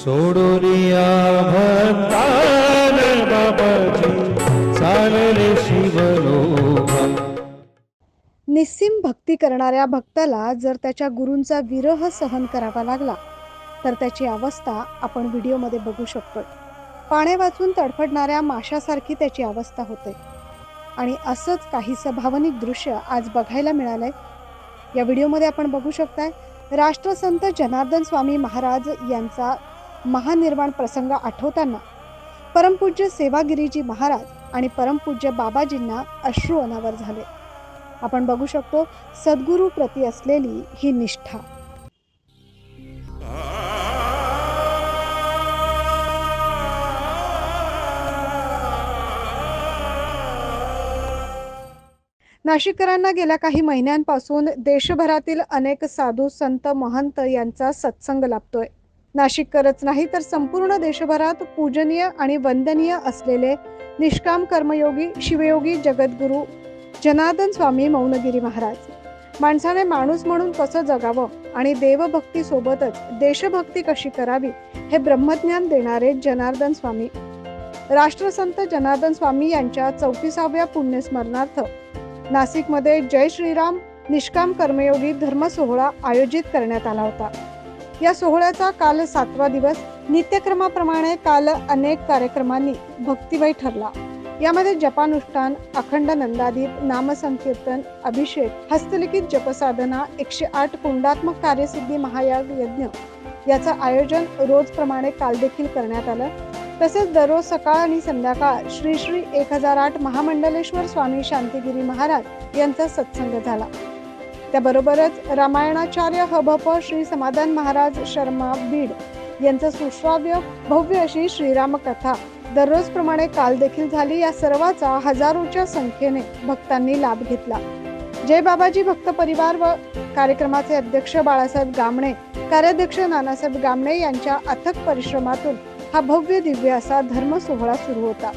सोडून या भक्तान बाबाजी चालले निस्सीम भक्ती करणाऱ्या भक्ताला जर त्याच्या गुरूंचा विरह सहन करावा लागला तर त्याची अवस्था आपण व्हिडिओमध्ये बघू शकतो पाणे वाचून तडफडणाऱ्या माशासारखी त्याची अवस्था होते. आणि असंच काहीसं भावनिक दृश्य आज बघायला मिळालंय. या व्हिडिओमध्ये आपण बघू शकताय राष्ट्रसंत जनार्दन स्वामी महाराज यांचा महानिर्वाण प्रसंग आठवताना परमपूज्य सेवागिरीजी महाराज आणि परमपूज्य बाबाजींना अश्रू अनावर झाले. आपण बघू शकतो सद्गुरू प्रती असलेली ही निष्ठा. नाशिककरांना गेल्या काही महिन्यांपासून देशभरातील अनेक साधू संत महंत यांचा सत्संग लाभतोय. नाशिककरच नाही तर संपूर्ण देशभरात पूजनीय आणि वंदनीय असलेले निष्काम कर्मयोगी शिवयोगी जगद्गुरू जनार्दन स्वामी मौनगिरी महाराज. माणसाने माणूस म्हणून कसं जगावं आणि देवभक्ती सोबतच देशभक्ती कशी करावी हे ब्रह्मज्ञान देणारे जनार्दन स्वामी. राष्ट्रसंत जनार्दन स्वामी यांच्या चौतीसाव्या पुण्यस्मरणार्थ नाशिकमध्ये जय श्रीराम निष्काम कर्मयोगी धर्म सोहळा आयोजित करण्यात आला होता. या सोहळ्याचा काल सातवा दिवस नित्यक्रमाप्रमाणे काल अनेक कार्यक्रमांनी भक्तिमय ठरला. यामध्ये जपानुष्ठान अखंड नंदादीप नामसंकीर्तन अभिषेक हस्तलिखित जपसाधना एकशे आठ कुंडात्मक कार्यसिद्धी महायाग यज्ञ याचं आयोजन रोजप्रमाणे काल देखील करण्यात आलं. तसेच दररोज सकाळ आणि संध्याकाळ श्री श्री एक हजार आठ महामंडलेश्वर स्वामी शांतिगिरी महाराज यांचा सत्संग झाला. त्याबरोबरच रामायणाचार्य हभप श्री समाधान महाराज शर्मा बीड यांचं सुश्राव्य भव्य अशी श्रीराम दररोजप्रमाणे काल देखील झाली या सर्वाचा हजारोच्या संख्येने भक्तांनी लाभ घेतला. जय बाबाजी भक्त परिवार व कार्यक्रमाचे अध्यक्ष बाळासाहेब गामणे कार्याध्यक्ष नानासाहेब गामणे यांच्या अथक परिश्रमातून हा भव्य दिव्य असा धर्म सोहळा सुरू होता.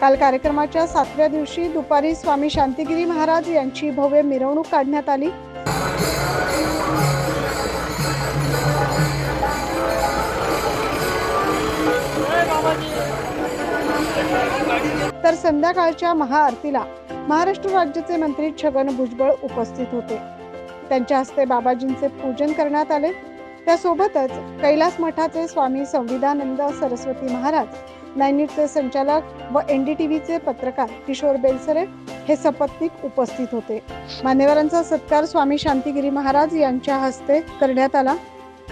काल कार्यक्रमाच्या सातव्या दिवशी दुपारी स्वामी शांतिगिरी महाराज यांची भव्य मिरवणूक काढण्यात आली. तर संध्याकाळच्या महाआरतीला महाराष्ट्र राज्याचे मंत्री छगन भुजबळ उपस्थित होते. त्यांच्या हस्ते बाबाजींचे पूजन करण्यात आले. त्यासोबतच कैलास मठाचे स्वामी संविधानंद सरस्वती महाराज नायनीटचे संचालक व एन डी टी व्हीचे पत्रकार किशोर बेलसरे हे सपत्नीक उपस्थित होते. मान्यवरांचा सत्कार स्वामी शांतिगिरी महाराज यांच्या हस्ते करण्यात आला.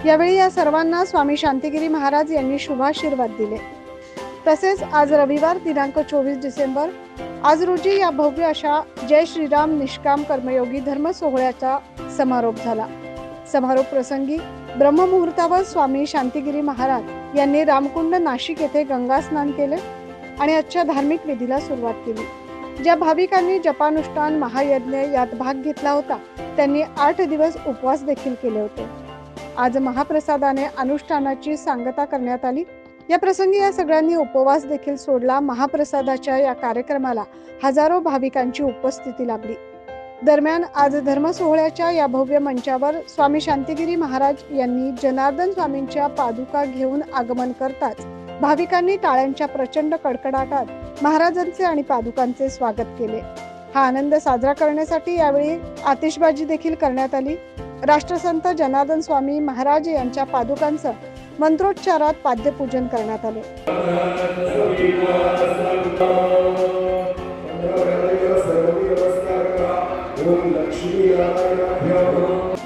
यावेळी या सर्वांना स्वामी शांतिगिरी महाराज यांनी शुभाशीर्वाद दिले. तसेच आज रविवार दिनांक चोवीस डिसेंबर. आज रोजी या भव्य अशा जय श्रीराम निष्काम कर्मयोगी धर्म सोहळ्याचा समारोप झाला. समारोप प्रसंगी ब्रह्ममुहूर्तावर स्वामी शांतिगिरी महाराज यांनी रामकुंड नाशिक येथे गंगा स्नान केले आणि आजच्या धार्मिक विधीला सुरुवात केली. ज्या भाविकांनी जपानुष्ठान महायज्ञ यात भाग घेतला होता त्यांनी आठ दिवस उपवास देखील केले होते. आज महाप्रसादाने अनुष्ठानाची सांगता करण्यात आली या प्रसंगी या सगळ्यांनी उपवास देखील सोडला. महाप्रसादाच्या या कार्यक्रमाला हजारो भाविकांची उपस्थिती लाभली. दरम्यान आज धर्म सोहळ्याच्या या भव्य मंचावर स्वामी शांतिगिरी महाराज यांनी जनार्दन स्वामींच्या पादुका घेऊन आगमन करताच भाविकांनी टाळ्यांच्या प्रचंड कडकडाटात महाराजांचे आणि पादुकांचे स्वागत केले. हा आनंद साजरा करण्यासाठी यावेळी आतिषबाजी देखील करण्यात आली. राष्ट्रसंत जनार्दन स्वामी महाराज यांच्या पादुकांचं मंत्रोच्चारात पाद्यपूजन करण्यात आले.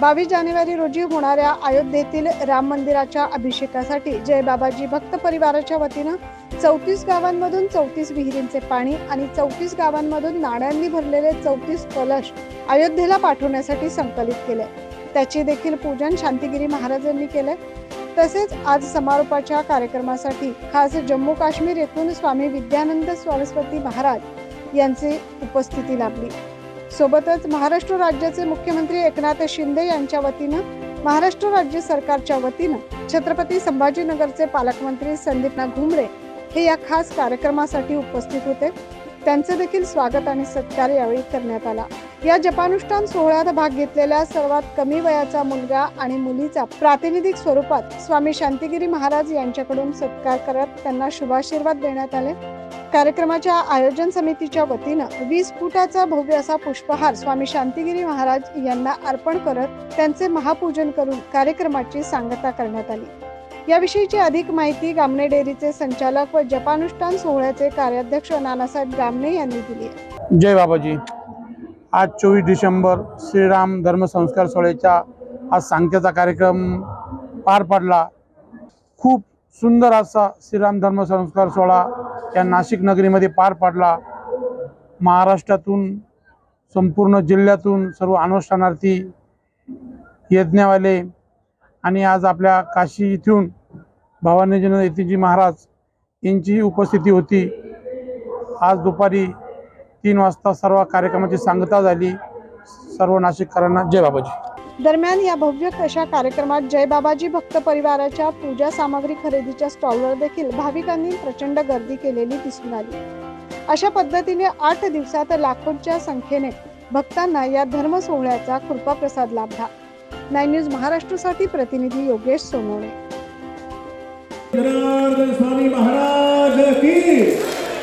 बावीस जानेवारी रोजी होणाऱ्या अयोध्येतील राम मंदिराच्या अभिषेकासाठी जय बाबाजी भक्त परिवाराच्या वतीनं चौतीस गावांमधून चौतीस विहिरींचे पाणी आणि चौतीस गावांमधून नाण्यांनी भरलेले चौतीस कलश अयोध्येला पाठवण्यासाठी संकलित केले. त्याचे देखील पूजन शांतिगिरी महाराजांनी केले. तसेच आज समारोपाच्या कार्यक्रमासाठी खास जम्मू काश्मीर येथून स्वामी विद्यानंद सरस्वती महाराज यांची उपस्थिती लाभली. सोबतच महाराष्ट्र राज्याचे मुख्यमंत्री एकनाथ शिंदे यांच्या वतीनं महाराष्ट्र राज्य सरकारच्या वतीनं छत्रपती संभाजीनगरचे पालकमंत्री संदीपनाथ घुमरे हे या खास कार्यक्रमासाठी उपस्थित होते. त्यांचे देखील स्वागत आणि सत्कार यावेळी करण्यात आला. या जपानुष्ठान सोहळ्यात भाग घेतलेल्या सर्वात कमी वयाचा मुलगा आणि मुलीचा प्रातिनिधिक स्वरूपात स्वामी शांतिगिरी महाराज यांच्याकडून सत्कार करत त्यांना शुभाशीर्वाद देण्यात आले. कार्यक्रमाच्या आयोजन समितीच्या वतीनं वीस फुटाचा भव्य असा पुष्पहार स्वामी शांतिगिरी महाराज यांना अर्पण करत त्यांचे महापूजन करून कार्यक्रमाची सांगता करण्यात आली. याविषयीची अधिक माहिती गामणे डेअरीचे संचालक व जपानुष्ठान सोहळ्याचे कार्याध्यक्ष नानासाहेब गामणे यांनी दिली आहे. जय बाबाजी. आज चोवीस डिसेंबर श्रीराम धर्मसंस्कार सोहळ्याच्या आज सांगतेचा कार्यक्रम पार पडला. खूप सुंदर असा श्रीराम धर्मसंस्कार सोहळा या नाशिक नगरीमध्ये पार पडला. महाराष्ट्रातून संपूर्ण जिल्ह्यातून सर्व अनुष्ठानार्थी यज्ञवाले आणि आज आपल्या काशी इथून भवानीजन यतीजी महाराज यांची उपस्थिती होती. आज दुपारी तीन वाजता सर्व कार्यक्रमाची सांगता झाली. सर्व नाशिककरांना जय बाबाजी. दरम्यान या भव्य अशा कार्यक्रमात जय बाबाजी भक्त परिवाराच्या पूजा सामग्री खरेदीच्या स्टॉलवर देखील भाविकांनी प्रचंड गर्दी केलेली दिसून आली. अशा पद्धतीने आठ दिवसात लाखोंच्या संख्येने भक्तांना या धर्म सोहळ्याचा कृपाप्रसाद लाभला. नाईन न्यूज महाराष्ट्रासाठी प्रतिनिधी योगेश सोनवणे महाराज की